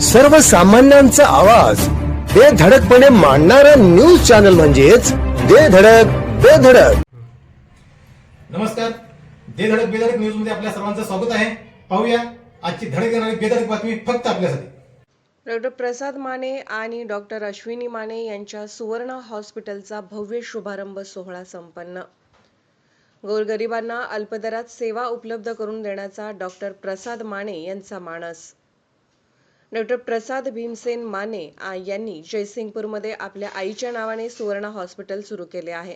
सर्वसामान्यांचा आवाज. बेधडकपणे मांडणारा न्यूज चॅनल म्हणजेच बेधडक बेधडक नमस्कार. दे धडक बेधडक न्यूजमध्ये आपल्या सर्वांचं स्वागत आहे. पाहूया आजची धडक येणारी बेधडक बातमी फक्त आपल्यासाठी. डॉक्टर प्रसाद माने आणि डॉक्टर अश्विनी माने यांच्या सुवर्ण हॉस्पिटलचा भव्य शुभारंभ सोहळा संपन्न. गोरगरिबांना अल्पदरात सेवा उपलब्ध करून देण्याचा डॉक्टर प्रसाद माने यांचा मानस. डॉक्टर प्रसाद भीमसेन माने यांनी जयसिंगपूरमध्ये आपल्या आईच्या नावाने सुवर्ण हॉस्पिटल सुरू केले आहे.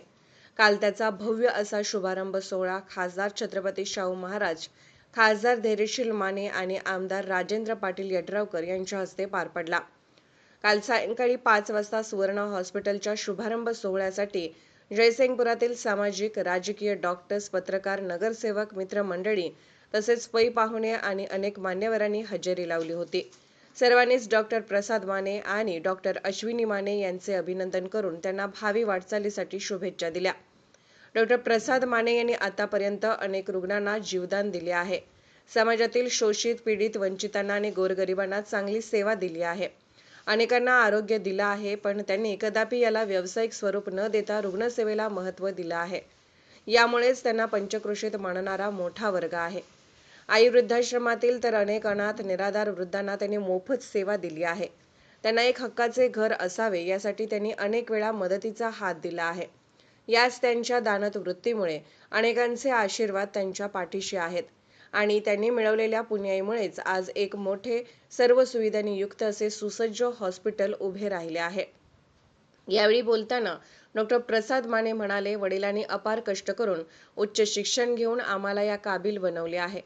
काल त्याचा भव्य असा शुभारंभ सोहळा खासदार छत्रपती शाहू महाराज खासदार धैर्यशील माने आणि आमदार राजेंद्र पाटील यड्रावकर यांच्या हस्ते पार पडला. काल सायंकाळी पाच वाजता सुवर्ण हॉस्पिटलच्या शुभारंभ सोहळ्यासाठी जयसिंगपुरातील सामाजिक राजकीय डॉक्टर्स पत्रकार नगरसेवक मित्रमंडळी तसेच पै पाहुणे आणि अनेक मान्यवरांनी हजेरी लावली होती. सर्वांनीच डॉक्टर प्रसाद माने आणि डॉक्टर अश्विनी माने यांचे अभिनंदन करून त्यांना भावी वाटचालीसाठी शुभेच्छा दिल्या. डॉक्टर प्रसाद माने यांनी आतापर्यंत अनेक रुग्णांना जीवदान दिले आहे. समाजातील शोषित पीडित वंचितांना आणि गोरगरिबांना चांगली सेवा दिली आहे. अनेकांना आरोग्य दिलं आहे पण त्यांनी कदापि याला व्यावसायिक स्वरूप न देता रुग्णसेवेला महत्त्व दिलं आहे. यामुळेच त्यांना पंचकृषीत मानणारा मोठा वर्ग आहे. आई वृद्धाश्रमातील तर अनेक अनाथ निराधार वृद्धांना त्यांनी मोफत सेवा दिली आहे. त्यांना एक हक्काचे घर असावे यासाठी त्यांनी अनेक वेळा मदतीचा हात दिला आहे. याच त्यांच्या दानत वृत्तीमुळे अनेकांचे आशीर्वाद त्यांच्या पाठीशी आहेत. आणि त्यांनी मिळवलेल्या पुण्याईमुळेच आज एक मोठे सर्व सुविधांनी युक्त असे सुसज्ज हॉस्पिटल उभे राहिले आहे. यावेळी बोलताना डॉक्टर प्रसाद माने म्हणाले वडिलांनी अपार कष्ट करून उच्च शिक्षण घेऊन आम्हाला या काबिल बनवले आहे.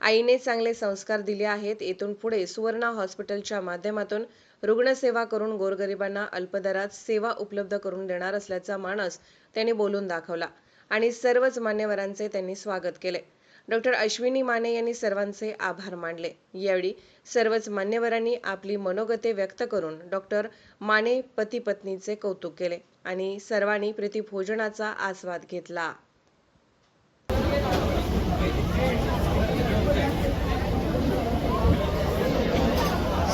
आईने चांगले संस्कार दिले आहेत. येथून पुढे सुवर्णा हॉस्पिटलच्या माध्यमातून रुग्णसेवा करून गोरगरिबांना अल्पदरात सेवा उपलब्ध करून देणार असल्याचा मानस त्यांनी बोलून दाखवला आणि सर्वच मान्यवरांचे त्यांनी स्वागत केले. डॉक्टर अश्विनी माने यांनी सर्वांचे आभार मानले. यावेळी सर्वच मान्यवरांनी आपली मनोगते व्यक्त करून डॉक्टर माने पती पत्नीचे कौतुक केले आणि सर्वांनी प्रीतिभोजनाचा आस्वाद घेतला.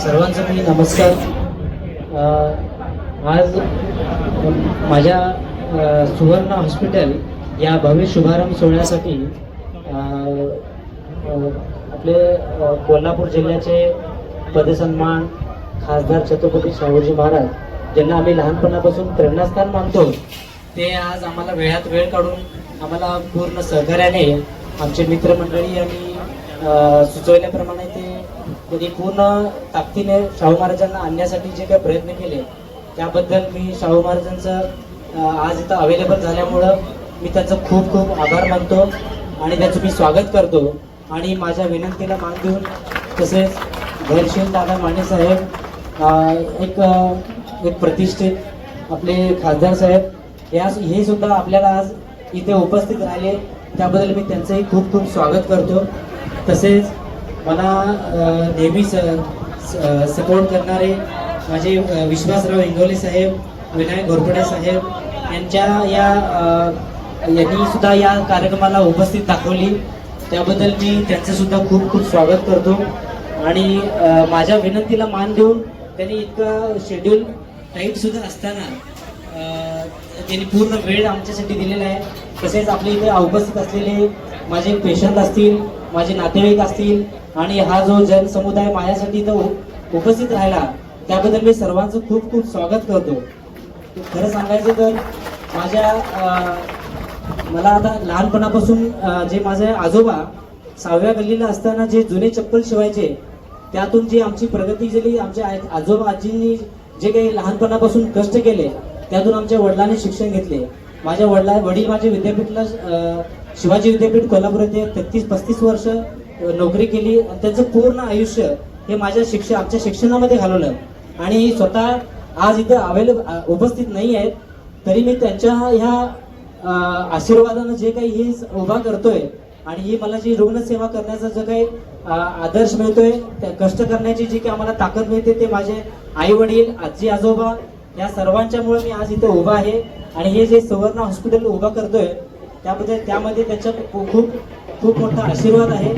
सर्वांचा मी नमस्कार. आज माझ्या सुवर्ण हॉस्पिटल या भव्य शुभारंभ सोहळ्यासाठी आपले कोल्हापूर जिल्ह्याचे पदसन्मान खासदार छत्रपती शाहूजी महाराज ज्यांना आम्ही लहानपणापासून प्रेरणास्थान मानतो ते आज आम्हाला वेळात वेळ काढून आम्हाला पूर्ण सहकार्याने आमचे मित्रमंडळी आणि सुचवल्याप्रमाणे ते त्यांनी पूर्ण ताकदीने शाहू महाराजांना आणण्यासाठी जे काही प्रयत्न केले त्याबद्दल मी शाहू महाराजांचं आज इथं अवेलेबल झाल्यामुळं मी त्यांचं खूप खूप आभार मानतो आणि त्याचं मी स्वागत करतो. आणि माझ्या विनंतीला मान देऊन तसेच घरशील दादा माने साहेब एक एक प्रतिष्ठित आपले खासदार साहेब या हे सुद्धा आपल्याला आज इथे उपस्थित राहिले. त्याबद्दल मी त्यांचंही खूप खूप स्वागत करतो. तसेच मला अ, स सपोर्ट करणारे माझे विश्वासराव इंगोले साहेब विनायक घोरपडे साहेब यांच्या या यांनी सुद्धा या कार्यक्रमाला उपस्थित दाखवली. त्याबद्दल मी त्यांचं सुद्धा खूप खूप स्वागत करतो. आणि माझ्या विनंतीला मान देऊन त्यांनी इतकं शेड्यूल टाईट सुद्धा असताना त्यांनी पूर्ण वेळ आमच्यासाठी दिलेला आहे. तसेच आपल्या इथे उपस्थित असलेले माझे पेशंट असतील माझे नातेवाईक असतील आणि हा जो जनसमुदाय माझ्यासाठी इथं उपस्थित राहिला त्याबद्दल मी सर्वांचं खूप खूप स्वागत करतो. खरं सांगायचं तर माझ्या मला आता लहानपणापासून जे माझे आजोबा सहाव्या गल्लीला असताना जे जुने चप्पल शिवायचे त्यातून जी आमची प्रगती झाली आमच्या आजोबा आजींनी जे काही लहानपणापासून कष्ट केले त्यातून आमच्या वडिलांनी शिक्षण घेतले. माझ्या वडिला वडील माझे विद्यापीठला शिवाजी विद्यापीठ कोल्हापूर येथे तेहतीस पस्तीस वर्ष नोकरी केली. आणि त्यांचं पूर्ण आयुष्य हे माझ्या शिक्षण आमच्या शिक्षणामध्ये घालवलं. आणि स्वतः आज इथे अवेलेबल उपस्थित नाही आहेत. तरी मी त्यांच्या ह्या आशीर्वादानं जे काही हे उभा करतोय आणि ही मला जी रुग्णसेवा करण्याचा जो काही आदर्श मिळतोय कष्ट करण्याची जी काही आम्हाला ताकद मिळते ते माझे आई वडील आजी आजोबा या सर्वांच्यामुळे मी आज इथे उभा आहे. आणि हे जे सुवर्ण हॉस्पिटल उभा करतोय त्यामध्ये त्यामध्ये त्याचा खूप खूप मोठा आशीर्वाद आहे.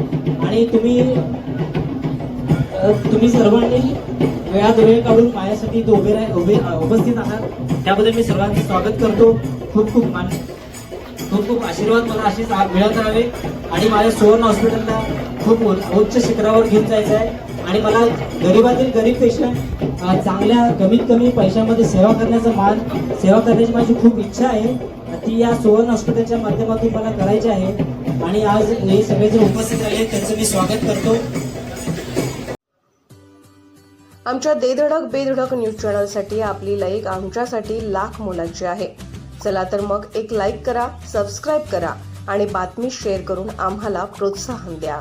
आणि तुम्ही तुम्ही सर्वांनी वेळात वेळ काढून माझ्यासाठी इथे उभे राह उभे उपस्थित आहात. त्याबद्दल मी सर्वांचं स्वागत करतो. खूप खूप मान खूप खूप आशीर्वाद मला अशीच मिळत राहावे. आणि माझ्या सुवर्ण हॉस्पिटलला खूप उच्च शिखरावर घेऊन जायचं आहे. आणि मला गरीबातील गरीब पेशंट चांगल्या कमीत कमी पैशामध्ये सेवा करण्याचा मान सेवा करण्याची माझी खूप इच्छा आहे. ती या सुवर्ण हॉस्पिटलच्या माध्यमातून मला करायची आहे. आणि आज हे सगळे जे उपस्थित राहिले त्यांचं मी स्वागत करतो. आमच्या देधडक बेधडक न्यूज चॅनलसाठी आपली लाईक आमच्यासाठी लाख मोलाची आहे. चला तर मग एक लाईक करा सबस्क्राईब करा आणि बातमी शेअर करून आम्हाला प्रोत्साहन द्या.